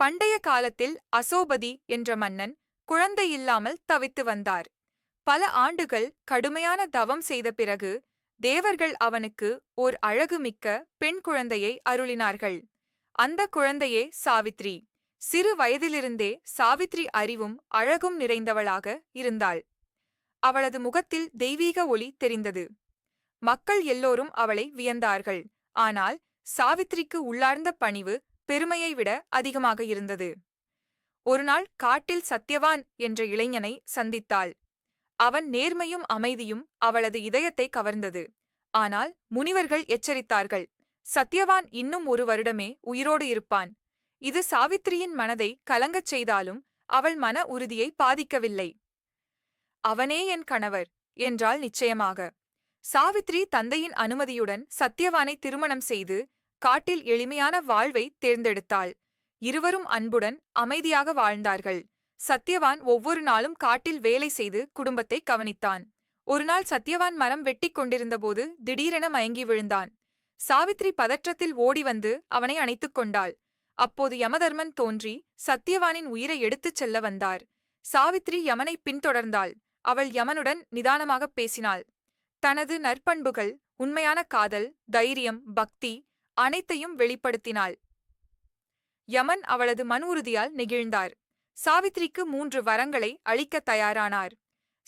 பண்டைய காலத்தில் அசோபதி என்ற மன்னன் குழந்தை இல்லாமல் தவித்து வந்தார். பல ஆண்டுகள் கடுமையான தவம் செய்த பிறகு தேவர்கள் அவனுக்கு ஓர் அழகுமிக்க பெண் குழந்தையை அருளினார்கள். அந்த குழந்தையே சாவித்ரி. சிறு வயதிலிருந்தே சாவித்ரி அறிவும் அழகும் நிறைந்தவளாக இருந்தாள். அவளது முகத்தில் தெய்வீக ஒளி தெரிந்தது. மக்கள் எல்லோரும் அவளை வியந்தார்கள். ஆனால் சாவித்ரிக்கு உள்ளார்ந்த பணிவு பெருமையை விட அதிகமாக இருந்தது. ஒருநாள் காட்டில் சத்யவான் என்ற இளைஞனை சந்தித்தாள். அவன் நேர்மையும் அமைதியும் அவளது இதயத்தை கவர்ந்தது. ஆனால் முனிவர்கள் எச்சரித்தார்கள். சத்யவான் இன்னும் ஒரு வருடமே உயிரோடு இருப்பான். இது சாவித்திரியின் மனதை கலங்கச் செய்தாலும் அவள் மன உறுதியை பாதிக்கவில்லை. அவனே என் கணவர் என்றாள் நிச்சயமாக. சாவித்ரி தந்தையின் அனுமதியுடன் சத்யவானை திருமணம் செய்து காட்டில் எளிமையான வாழ்வை தேர்ந்தெடுத்தாள். இருவரும் அன்புடன் அமைதியாக வாழ்ந்தார்கள். சத்யவான் ஒவ்வொரு நாளும் காட்டில் வேலை செய்து குடும்பத்தை கவனித்தான். ஒருநாள் சத்யவான் மரம் வெட்டிக் கொண்டிருந்தபோது திடீரென மயங்கி விழுந்தான். சாவித்ரி பதற்றத்தில் ஓடி வந்து அவனை அணைத்துக் கொண்டாள். அப்போது யமதர்மன் தோன்றி சத்யவானின் உயிரை எடுத்துச் செல்ல வந்தார். சாவித்ரி யமனை பின்தொடர்ந்தாள். அவள் யமனுடன் நிதானமாகப் பேசினாள். தனது நற்பண்புகள் உண்மையான காதல் தைரியம் பக்தி அனைத்தையும் வெளிப்படுத்தினாள். யமன் அவளது மன் உறுதியால் நெகிழ்ந்தார். சாவித்ரிக்கு மூன்று வரங்களை அளிக்கத் தயாரானார்.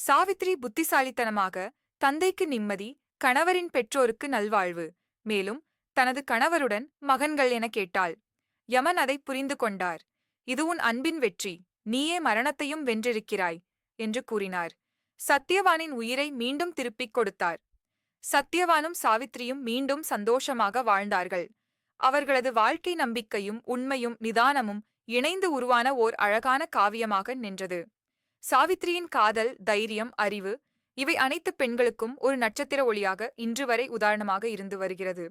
சாவித்ரி புத்திசாலித்தனமாக தந்தைக்கு நிம்மதி கணவரின் பெற்றோருக்கு நல்வாழ்வு மேலும் தனது கணவருடன் மகன்கள் என கேட்டாள். யமன் அதை புரிந்து கொண்டார். இது உன் அன்பின் வெற்றி நீயே மரணத்தையும் வென்றிருக்கிறாய் என்று கூறினார். சத்யவானின் உயிரை மீண்டும் திருப்பிக் கொடுத்தார். சத்யவானும் சாவித்ரியும் மீண்டும் சந்தோஷமாக வாழ்ந்தார்கள். அவர்களது வாழ்க்கை நம்பிக்கையும் உண்மையும் நிதானமும் இணைந்து உருவான ஓர் அழகான காவியமாக நின்றது. சாவித்ரியின் காதல் தைரியம் அறிவு இவை அனைத்து பெண்களுக்கும் ஒரு நட்சத்திர ஒளியாக இன்று வரை உதாரணமாக இருந்து வருகிறது.